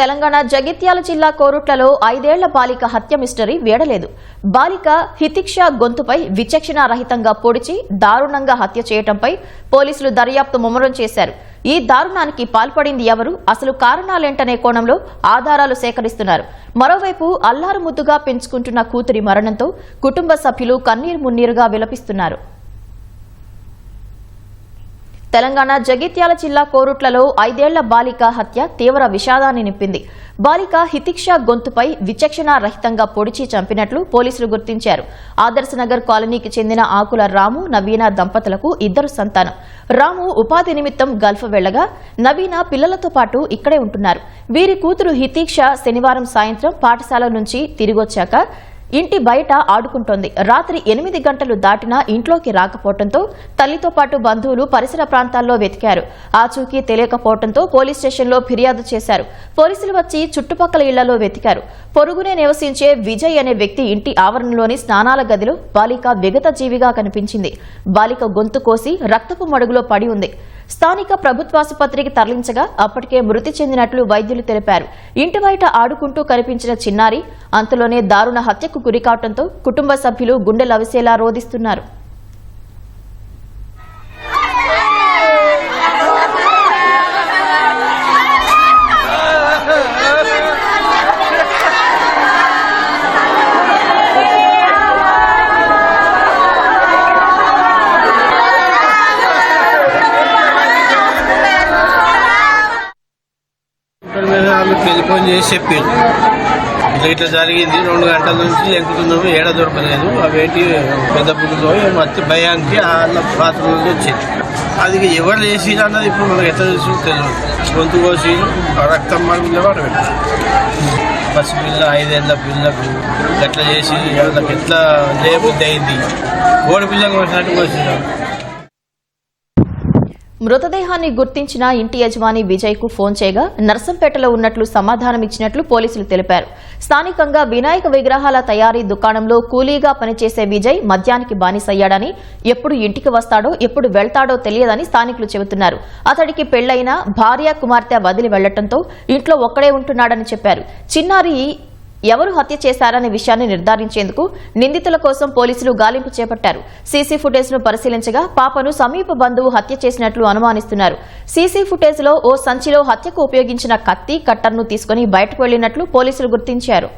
తెలంగాణ జగిత్యాల జిల్లా కోరుట్లలో ఐదేళ్ళ బాలిక హత్య మిస్టరీ వేడలేదు. బాలిక హితిక్ష గొంతుపై విచక్షణారహితంగా పొడిచి దారుణంగా హత్య చేయటంపై పోలీసులు దర్యాప్తు ముమ్మరం చేశారు. ఈ దారుణానికి పాల్పడింది ఎవరు? అసలు కారణాలేంటనే కోణంలో ఆధారాలు సేకరిస్తున్నారు. మరోవైపు అల్లారు ముద్దుగా పెంచుకుంటున్న కూతురి మరణంతో కుటుంబ సభ్యులు కన్నీరు మున్నీరుగా విలపిస్తున్నారు. తెలంగాణ జగిత్యాల జిల్లా కోరుట్లలో ఐదేళ్ళ బాలిక హత్య తీవ్ర విషాదాన్ని నింపింది. బాలిక హితిక్ష గొంతుపై విచక్షణారహితంగా పొడిచి చంపినట్లు పోలీసులు గుర్తించారు. ఆదర్శనగర్ కాలనీకి చెందిన ఆకుల రాము నవీన దంపతులకు ఇద్దరు సంతానం. రాము ఉపాధి నిమిత్తం గల్ఫ్ వెళ్ళగా నవీన పిల్లలతో పాటు ఇక్కడే ఉంటున్నారు. వీరి కూతురు హితీక్ష శనివారం సాయంత్రం పాఠశాల నుంచి తిరిగొచ్చాక ఇంటి బయట ఆడుకుంటోంది. రాత్రి ఎనిమిది గంటలు దాటినా ఇంట్లోకి రాకపోవడంతో తల్లితో పాటు బంధువులు పరిసర ప్రాంతాల్లో వెతికారు. ఆచూకీ తెలియకపోవడంతో పోలీస్ స్టేషన్లో ఫిర్యాదు చేశారు. పోలీసులు వచ్చి చుట్టుపక్కల ఇళ్ళలో వెతికారు. పొరుగునే నివసించే విజయ్ అనే వ్యక్తి ఇంటి ఆవరణలోని స్నానాల గదిలో బాలిక విగత జీవిగా కనిపించింది. బాలిక గొంతు కోసి రక్తపు మడుగులో పడి ఉంది. స్థానిక ప్రభుత్వాసుపత్రికి తరలించగా అప్పటికే మృతి చెందినట్లు వైద్యులు తెలిపారు. ఇంటి బయట ఆడుకుంటూ కనిపించిన చిన్నారి అంతలోనే దారుణ హత్యకు గురికావడంతో కుటుంబ సభ్యులు గుండెలవిసేలా రోధిస్తున్నారు. టెలిఫోన్ చేసి చెప్పారు. ఇట్లా ఇట్లా జరిగింది. రెండు గంటల నుంచి లెంకుతున్నాము ఏడ దొరకలేదు. అవేంటి పెద్ద పుట్టుతో మత్తి భయానికి వాళ్ళ బాత్రూమ్ వచ్చింది అది ఎవరు చేసి అన్నది ఇప్పుడు మనకి ఎట్లా తెలుసు? తెలియదు. గొంతు కోసి రక్తం మరుగులో వాడు పసి పిల్ల ఐదేళ్ళ పిల్లకు ఎట్లా చేసి వాళ్ళకి ఎట్లా లేబుద్ది అయింది? కోడి పిల్లకు వచ్చినట్టు కోసినారు మృతదేహాన్ని గుర్తించిన ఇంటి యజమాని విజయ్కు ఫోన్ చేయగా నర్సంపేటలో ఉన్నట్లు సమాధానమిచ్చినట్లు పోలీసులు తెలిపారు. స్థానికంగా వినాయక విగ్రహాల తయారీ దుకాణంలో కూలీగా పనిచేసే విజయ్ మద్యానికి బానిసయ్యాడని ఎప్పుడు ఇంటికి వస్తాడో ఎప్పుడు వెళ్తాడో తెలియదని స్థానికులు చెబుతున్నారు. అతడికి పెళ్ళైన భార్య కుమార్తె వదిలి వెళ్ళటంతో ఇంట్లో ఒక్కడే ఉంటున్నాడని చెప్పారు. చిన్నారి ఎవరు హత్య చేశారనే విషయాన్ని నిర్ధారించేందుకు నిందితుల కోసం పోలీసులు గాలింపు చేపట్టారు. సీసీ ఫుటేజ్ను పరిశీలించగా పాపను సమీప బంధువు హత్య చేసినట్లు అనుమానిస్తున్నారు. సీసీ ఫుటేజ్లో ఓ సంచిలో హత్యకు ఉపయోగించిన కత్తి కట్టర్ను తీసుకుని బయటకు వెళ్ళినట్లు పోలీసులు గుర్తించారు.